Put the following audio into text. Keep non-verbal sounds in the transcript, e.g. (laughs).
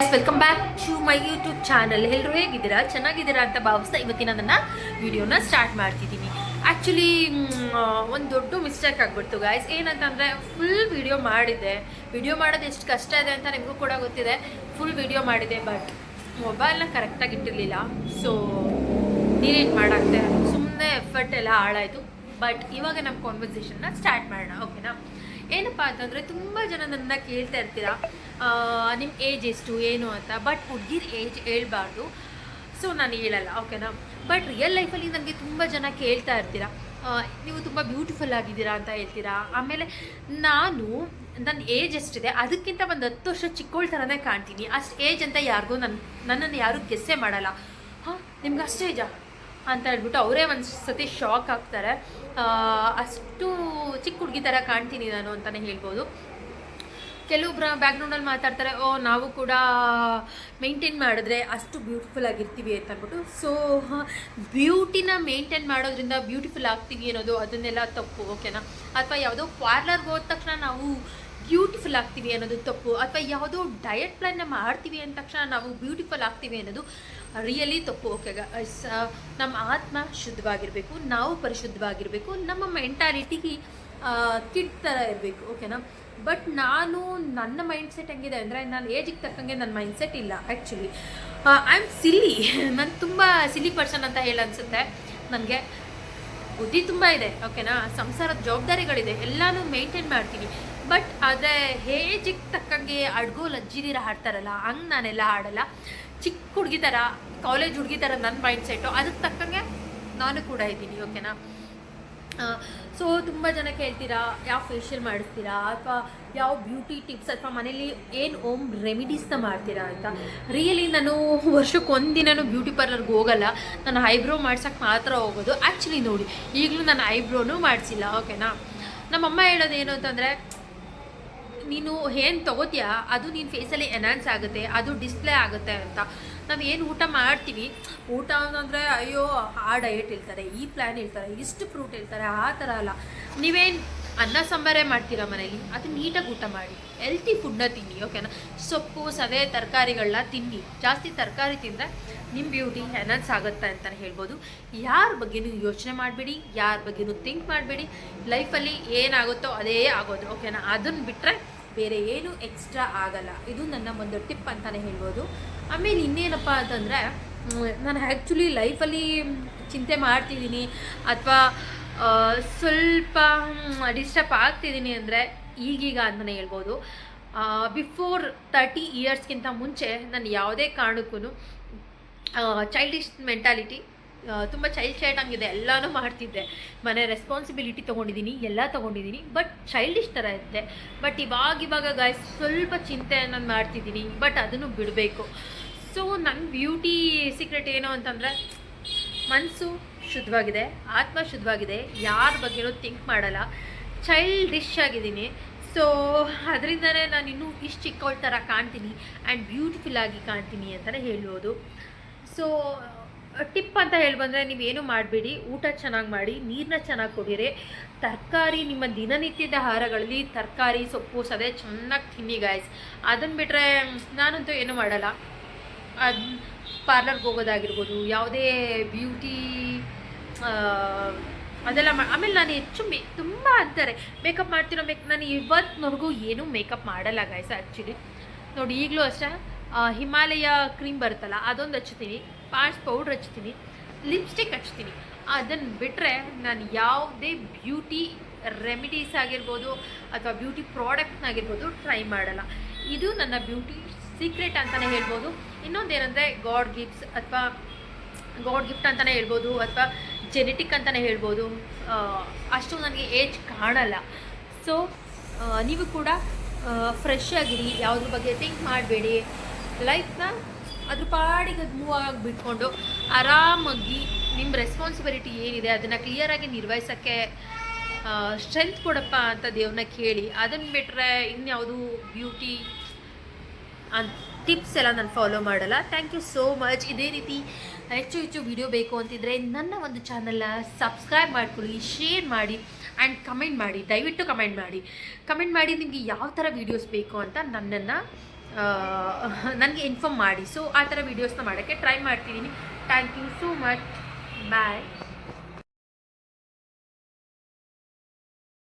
Welcome back to my YouTube channel ಎಲ್ಲರೂ ಹೇಗಿದ್ದೀರಾ? ಚೆನ್ನಾಗಿದ್ದೀರಾ ಅಂತ ಭಾವಿಸ್ತಾ ಇವತ್ತಿನ ನನ್ನ ವಿಡಿಯೋನ ಸ್ಟಾರ್ಟ್ ಮಾಡ್ತಿದ್ದೀನಿ ಆ್ಯಕ್ಚುಲಿ ಒಂದು ದೊಡ್ಡ ಮಿಸ್ಟೇಕ್ ಆಗಿಬಿಡ್ತು ಗಾಯ್ಸ್ ಏನಂತಂದರೆ ಫುಲ್ ವಿಡಿಯೋ ಮಾಡಿದ್ದೆ. ವಿಡಿಯೋ ಮಾಡೋದು ಎಷ್ಟು ಕಷ್ಟ ಇದೆ ಅಂತ ನಿಮಗೂ ಕೂಡ ಗೊತ್ತಿದೆ. ಫುಲ್ ವಿಡಿಯೋ ಮಾಡಿದೆ ಬಟ್ ಮೊಬೈಲ್ನ ಕರೆಕ್ಟಾಗಿ ಇಟ್ಟಿರಲಿಲ್ಲ. ಸೊ ಡಿಲೀಟ್ ಮಾಡಾಕ್ತೆ ಸುಮ್ಮನೆ ಎಫರ್ಟ್ ಎಲ್ಲ ಹಾಳಾಯಿತು. ಬಟ್ ಇವಾಗ ನಮ್ಮ ಕಾನ್ವರ್ಸೇಷನ್ನ ಸ್ಟಾರ್ಟ್ ಮಾಡೋಣ ಓಕೆನಾ ಏನಪ್ಪ ಅಂತಂದರೆ ತುಂಬ ಜನ ನನ್ನ ಕೇಳ್ತಾ ಇರ್ತೀರಾ? ನಿಮ್ಮ ಏಜ್ ಎಷ್ಟು, ಏನು ಅಂತ? ಬಟ್ ಹುಡುಗಿರ ಏಜ್ ಹೇಳ್ಬಾರ್ದು. ಸೊ ನಾನು ಹೇಳಲ್ಲ ಓಕೆನಾ ಬಟ್ ರಿಯಲ್ ಲೈಫಲ್ಲಿ ನನಗೆ ತುಂಬ ಜನ ಕೇಳ್ತಾ ಇರ್ತೀರಾ? ನೀವು ತುಂಬ ಬ್ಯೂಟಿಫುಲ್ ಆಗಿದ್ದೀರಾ ಅಂತ ಹೇಳ್ತೀರಾ? ಆಮೇಲೆ ನಾನು ನನ್ನ ಏಜ್ ಎಷ್ಟಿದೆ, ಅದಕ್ಕಿಂತ ಒಂದು ಹತ್ತು ವರ್ಷ ಚಿಕ್ಕೋಳ್ ಥರನೇ ಕಾಣ್ತೀನಿ. ಅಷ್ಟು ಏಜ್ ಅಂತ ಯಾರಿಗೂ ನನ್ನ ನನ್ನನ್ನು ಯಾರೂ ಗೆಸ್ಸೇ ಮಾಡಲ್ಲ. ಹಾಂ? ನಿಮ್ಗೆ ಅಷ್ಟು ಏಜಾ ಅಂತ ಹೇಳ್ಬಿಟ್ಟು ಅವರೇ ಒಂದು ಸತಿ ಶಾಕ್ ಆಗ್ತಾರೆ ಅಷ್ಟು ಚಿಕ್ಕ ಹುಡುಗಿ ಥರ ಕಾಣ್ತೀನಿ ನಾನು ಅಂತಲೇ ಹೇಳ್ಬೋದು. ಕೆಲವೊಬ್ಬರ ಬ್ಯಾಕ್ಗ್ರೌಂಡಲ್ಲಿ ಮಾತಾಡ್ತಾರೆ, ಓ, ನಾವು ಕೂಡ ಮೇಂಟೈನ್ ಮಾಡಿದ್ರೆ ಅಷ್ಟು ಬ್ಯೂಟಿಫುಲ್ ಆಗಿರ್ತೀವಿ ಅಂತ ಅಂದ್ಬಿಟ್ಟು. ಸೊ ಬ್ಯೂಟಿನ ಮೇಂಟೈನ್ ಮಾಡೋದ್ರಿಂದ ಬ್ಯೂಟಿಫುಲ್ ಆಗ್ತೀವಿ ಅನ್ನೋದು, ಅದನ್ನೆಲ್ಲ ತಪ್ಪು ಓಕೆನಾ ಅಥವಾ ಯಾವುದೋ ಪಾರ್ಲರ್ಗೆ ಹೋದ ತಕ್ಷಣ ನಾವು ಬ್ಯೂಟಿಫುಲ್ ಆಗ್ತೀವಿ ಅನ್ನೋದು ತಪ್ಪು. ಅಥವಾ ಯಾವುದೋ ಡಯಟ್ ಪ್ಲಾನ್ನ ಮಾಡ್ತೀವಿ ಅಂದ ತಕ್ಷಣ ನಾವು ಬ್ಯೂಟಿಫುಲ್ ಆಗ್ತೀವಿ ಅನ್ನೋದು ರಿಯಲಿ ತಪ್ಪು ಓಕೆ ನಮ್ಮ ಆತ್ಮ ಶುದ್ಧವಾಗಿರಬೇಕು, ನಾವು ಪರಿಶುದ್ಧವಾಗಿರಬೇಕು, ನಮ್ಮ ಮೆಂಟಾಲಿಟಿಗೆ ಕಿಟ್ ಥರ ಇರಬೇಕು ಓಕೆನಾ ಬಟ್ ನಾನು ನನ್ನ ಮೈಂಡ್ ಸೆಟ್ ಹೆಂಗಿದೆ ಅಂದರೆ, ನಾನು ಏಜಿಗೆ ತಕ್ಕಂಗೆ ನನ್ನ ಮೈಂಡ್ ಸೆಟ್ ಇಲ್ಲ ಆ್ಯಕ್ಚುಲಿ ಐ ಆಮ್ ಸಿಲ್ಲಿ ನಾನು ತುಂಬ ಸಿಲ್ಲಿ ಪರ್ಸನ್ ಅಂತ ಹೇಳಿ ಅನಿಸುತ್ತೆ ನನಗೆ. ಬುದ್ಧಿ ತುಂಬ ಇದೆ ಓಕೆನಾ ಸಂಸಾರದ ಜವಾಬ್ದಾರಿಗಳಿದೆ, ಎಲ್ಲನೂ ಮೇಂಟೈನ್ ಮಾಡ್ತೀನಿ. ಬಟ್ ಆದರೆ ಹೇಜಿಗೆ ತಕ್ಕಂಗೆ ಅಡ್ಗೋಲ್ ಅಜ್ಜಿದಿರ ಹಾಡ್ತಾರಲ್ಲ, ಹಂಗೆ ನಾನೆಲ್ಲ ಆಡಲ್ಲ ಚಿಕ್ಕ ಹುಡುಗಿ ಥರ ಕಾಲೇಜ್ ಹುಡುಗಿ ಥರ ನನ್ನ ಮೈಂಡ್ ಸೆಟ್ಟು ಅದಕ್ಕೆ ತಕ್ಕಂಗೆ ನಾನು ಕೂಡ ಇದ್ದೀನಿ ಓಕೆನಾ ಸೊ ತುಂಬ ಜನ ಕೇಳ್ತೀರಾ, ಯಾವ ಫೇಶಿಯಲ್ ಮಾಡಿಸ್ತೀರಾ, ಅಥವಾ ಯಾವ ಬ್ಯೂಟಿ ಟಿಪ್ಸ್ ಅಥವಾ ಮನೇಲಿ ಏನು ಓಮ್ ರೆಮಿಡೀಸ್ನ ಮಾಡ್ತೀರಾ ಅಂತ? ರಿಯಲಿ ನಾನು ವರ್ಷಕ್ಕೆ ಒಂದಿನನೂ ಬ್ಯೂಟಿ ಪಾರ್ಲರ್ಗೆ ಹೋಗಲ್ಲ. ನಾನು ಐಬ್ರೋ ಮಾಡ್ಸೋಕ್ಕೆ ಮಾತ್ರ ಹೋಗೋದು. ಆ್ಯಕ್ಚುಲಿ ನೋಡಿ, ಈಗಲೂ ನಾನು ಐಬ್ರೋನೂ ಮಾಡಿಸಿಲ್ಲ ಓಕೆನಾ ನಮ್ಮಮ್ಮ ಹೇಳೋದು ಏನು ಅಂತಂದರೆ ನೀನು ಏನು ತಗೋತೀಯಾ? ಅದು ನಿನ್ನ ಫೇಸಲ್ಲಿ ಎನ್ಹಾನ್ಸ್ ಆಗುತ್ತೆ, ಅದು ಡಿಸ್ಪ್ಲೇ ಆಗುತ್ತೆ ಅಂತ. ನಾವು ಏನು ಊಟ ಮಾಡ್ತೀವಿ? ಊಟ ಅಂತಂದರೆ ಅಯ್ಯೋ, ಆ ಡಯಟ್ ಹೇಳ್ತಾರೆ, ಈ ಪ್ಲ್ಯಾನ್ ಹೇಳ್ತಾರೆ, ಇಷ್ಟು ಫ್ರೂಟ್ ಹೇಳ್ತಾರೆ, ಆ ಥರ ಅಲ್ಲ. ನೀವೇನು ಅನ್ನ ಸಾಂಬಾರೇ ಮಾಡ್ತೀರಾ ಮನೇಲಿ? ಅದು ನೀಟಾಗಿ ಊಟ ಮಾಡಿ. ಹೆಲ್ತಿ ಫುಡ್ನ ತಿನ್ನಿ ಓಕೆನಾ ಸೊಪ್ಪು, ಸವೆ ತರಕಾರಿಗಳನ್ನ ತಿನ್ನಿ. ಜಾಸ್ತಿ ತರಕಾರಿ ತಿಂದರೆ ನಿಮ್ಮ ಬ್ಯೂಟಿ ಎನ್ಹಾನ್ಸ್ ಆಗುತ್ತೆ ಅಂತಲೇ ಹೇಳ್ಬೋದು. ಯಾರ ಬಗ್ಗೆನೂ ಯೋಚನೆ ಮಾಡಬೇಡಿ, ಯಾರ ಬಗ್ಗೆನೂ ಥಿಂಕ್ ಮಾಡಬೇಡಿ. ಲೈಫಲ್ಲಿ ಏನಾಗುತ್ತೋ ಅದೇ ಆಗೋದು ಓಕೆನಾ ಅದನ್ನು ಬಿಟ್ಟರೆ ಬೇರೆ ಏನು ಎಕ್ಸ್ಟ್ರಾ ಆಗಲ್ಲ. ಇದು ನನ್ನ ಒಂದು ಟಿಪ್ ಅಂತಲೇ ಹೇಳ್ಬೋದು. ಆಮೇಲೆ ಇನ್ನೇನಪ್ಪ ಅಂತಂದರೆ ನಾನು ಆ್ಯಕ್ಚುಲಿ ಲೈಫಲ್ಲಿ ಚಿಂತೆ ಮಾಡ್ತಿದ್ದೀನಿ ಅಥವಾ ಸ್ವಲ್ಪ ಡಿಸ್ಟರ್ಬ್ ಆಗ್ತಿದ್ದೀನಿ ಅಂದರೆ ಈಗೀಗ ಅಂತಲೇ ಹೇಳ್ಬೋದು. ಬಿಫೋರ್ ತರ್ಟಿ ಇಯರ್ಸ್ಗಿಂತ ಮುಂಚೆ ನಾನು ಯಾವುದೇ ಕಾರಣಕ್ಕೂ ಚೈಲ್ಡಿಶ್ ಮೆಂಟಾಲಿಟಿ ತುಂಬ ಚೈಲ್ಡ್ ಚೈಲ್ಡ್ ಹಂಗಿದೆ ಎಲ್ಲನೂ ಮಾಡ್ತಿದ್ದೆ. ಮನೆ ರೆಸ್ಪಾನ್ಸಿಬಿಲಿಟಿ ತೊಗೊಂಡಿದ್ದೀನಿ ಎಲ್ಲ ತೊಗೊಂಡಿದ್ದೀನಿ ಬಟ್ ಚೈಲ್ಡಿಶ್ ಥರ ಇದ್ದೆ. ಬಟ್ ಇವಾಗ ಇವಾಗ ಗಾಯ್ಸ್ ಸ್ವಲ್ಪ ಚಿಂತೆ ನಾನು ಮಾಡ್ತಿದ್ದೀನಿ ಬಟ್ ಅದನ್ನು ಬಿಡಬೇಕು. ಸೊ ನನ್ನ ಬ್ಯೂಟಿ ಸೀಕ್ರೆಟ್ ಏನು ಅಂತಂದರೆ ಮನಸ್ಸು ಶುದ್ಧವಾಗಿದೆ ಆತ್ಮ ಶುದ್ಧವಾಗಿದೆ ಯಾರ ಬಗ್ಗೆನೂ ಥಿಂಕ್ ಮಾಡಲ್ಲ. ಚೈಲ್ಡಿಶ್ ಆಗಿದ್ದೀನಿ ಸೊ ಅದರಿಂದನೇ ನಾನು ಇನ್ನೂ ಇಷ್ಟು ಚಿಕ್ಕವಳ ಥರ ಕಾಣ್ತೀನಿ ಆ್ಯಂಡ್ ಬ್ಯೂಟಿಫುಲ್ ಆಗಿ ಕಾಣ್ತೀನಿ ಅಂತಲೇ ಹೇಳ್ಬೋದು. ಸೊ ಟಿಪ್ ಅಂತ ಹೇಳಿ ಬಂದರೆ ನೀವೇನು ಮಾಡಬೇಡಿ, ಊಟ ಚೆನ್ನಾಗಿ ಮಾಡಿ ನೀರನ್ನ ಚೆನ್ನಾಗಿ ಕುಡಿಯಿರಿ. ತರಕಾರಿ ನಿಮ್ಮ ದಿನನಿತ್ಯದ ಆಹಾರಗಳಲ್ಲಿ ತರಕಾರಿ, ಸೊಪ್ಪು ಸದೇ ಚೆನ್ನಾಗಿ ತಿನ್ನಿ ಗಾಯ್ಸ್ ಅದನ್ನು ಬಿಟ್ಟರೆ ನಾನಂತೂ ಏನು ಮಾಡಲ್ಲ. ಅದು ಪಾರ್ಲರ್ಗೆ ಹೋಗೋದಾಗಿರ್ಬೋದು, ಯಾವುದೇ ಬ್ಯೂಟಿ ಅದೆಲ್ಲ ಮಾ, ಆಮೇಲೆ ನಾನು ಹೆಚ್ಚು ಮೇ, ತುಂಬ ಅಂತಾರೆ. ಮೇಕಪ್ ಮಾಡ್ತಿರೋ ಮೇಕ್, ನಾನು ಇವತ್ತಿನವರೆಗೂ ಏನೂ ಮೇಕಪ್ ಮಾಡಲ್ಲ ಗಾಯ್ಸ್ ಆ್ಯಕ್ಚುಲಿ ನೋಡಿ ಈಗಲೂ ಅಷ್ಟೇ. ಹಿಮಾಲಯ ಕ್ರೀಮ್ ಬರುತ್ತಲ್ಲ, ಅದೊಂದು ಹಚ್ತೀನಿ. ಪಾಂಡ್ಸ್ ಪೌಡ್ರ್ ಹಚ್ತೀನಿ. ಲಿಪ್ಸ್ಟಿಕ್ ಹಚ್ತೀನಿ. ಅದನ್ನು ಬಿಟ್ಟರೆ ನಾನು ಯಾವುದೇ ಬ್ಯೂಟಿ ರೆಮಿಡೀಸ್ ಆಗಿರ್ಬೋದು ಅಥವಾ ಬ್ಯೂಟಿ ಪ್ರಾಡಕ್ಟ್ನಾಗಿರ್ಬೋದು ಟ್ರೈ ಮಾಡಲ್ಲ. ಇದು ನನ್ನ ಬ್ಯೂಟಿ ಸೀಕ್ರೆಟ್ ಅಂತಲೇ ಹೇಳ್ಬೋದು. ಇನ್ನೊಂದೇನೆಂದರೆ ಗಾಡ್ ಗಿಫ್ಟ್ಸ್ ಅಥವಾ ಗಾಡ್ ಗಿಫ್ಟ್ ಅಂತಲೇ ಹೇಳ್ಬೋದು ಅಥವಾ ಜೆನೆಟಿಕ್ ಅಂತಲೇ ಹೇಳ್ಬೋದು. ಅಷ್ಟು ನನಗೆ ಏಜ್ ಕಾಣಲ್ಲ. ಸೊ ನೀವು ಕೂಡ ಫ್ರೆಶ್ ಆಗಿರಿ, ಯಾವುದ್ರ ಬಗ್ಗೆ ಥಿಂಕ್ ಮಾಡಬೇಡಿ. ಲೈಫ್ನ ಅದ್ರ ಪಾಡಿಗೆ ಅದು ಮೂವ್ ಆಗಿ ಬಿಟ್ಕೊಂಡು ಆರಾಮಾಗಿ ನಿಮ್ಮ ರೆಸ್ಪಾನ್ಸಿಬಿಲಿಟಿ ಏನಿದೆ ಅದನ್ನು ಕ್ಲಿಯರಾಗಿ ನಿರ್ವಹಿಸೋಕ್ಕೆ ಸ್ಟ್ರೆಂತ್ ಕೊಡಪ್ಪ ಅಂತ ದೇವ್ರನ್ನ ಕೇಳಿ. ಅದನ್ನು ಬಿಟ್ಟರೆ ಇನ್ಯಾವುದು ಬ್ಯೂಟಿ ಅಂತ ಟಿಪ್ಸ್ ಎಲ್ಲ ನಾನು ಫಾಲೋ ಮಾಡಲ್ಲ. ಥ್ಯಾಂಕ್ ಯು ಸೋ ಮಚ್ ಇದೇ ರೀತಿ ಹೆಚ್ಚು ಹೆಚ್ಚು ವಿಡಿಯೋ ಬೇಕು ಅಂತಿದ್ರೆ ನನ್ನ ಒಂದು ಚಾನಲ್ನ ಸಬ್ಸ್ಕ್ರೈಬ್ ಮಾಡ್ಕೊಳ್ಳಿ ಶೇರ್ ಮಾಡಿ ಆ್ಯಂಡ್ ಕಮೆಂಟ್ ಮಾಡಿ. ದಯವಿಟ್ಟು ಕಮೆಂಟ್ ಮಾಡಿ. ಕಮೆಂಟ್ ಮಾಡಿ ನಿಮಗೆ ಯಾವ ಥರ ವೀಡಿಯೋಸ್ ಬೇಕು ಅಂತ ನನ್ನನ್ನು (laughs) ನನಗೆ ಇನ್ಫಾರ್ಮ್ ಮಾಡಿ. ಸೊ ಆ ಥರ ವೀಡಿಯೋಸ್ನ ಮಾಡೋಕ್ಕೆ ಟ್ರೈ ಮಾಡ್ತಿದ್ದೀನಿ thank you so much bye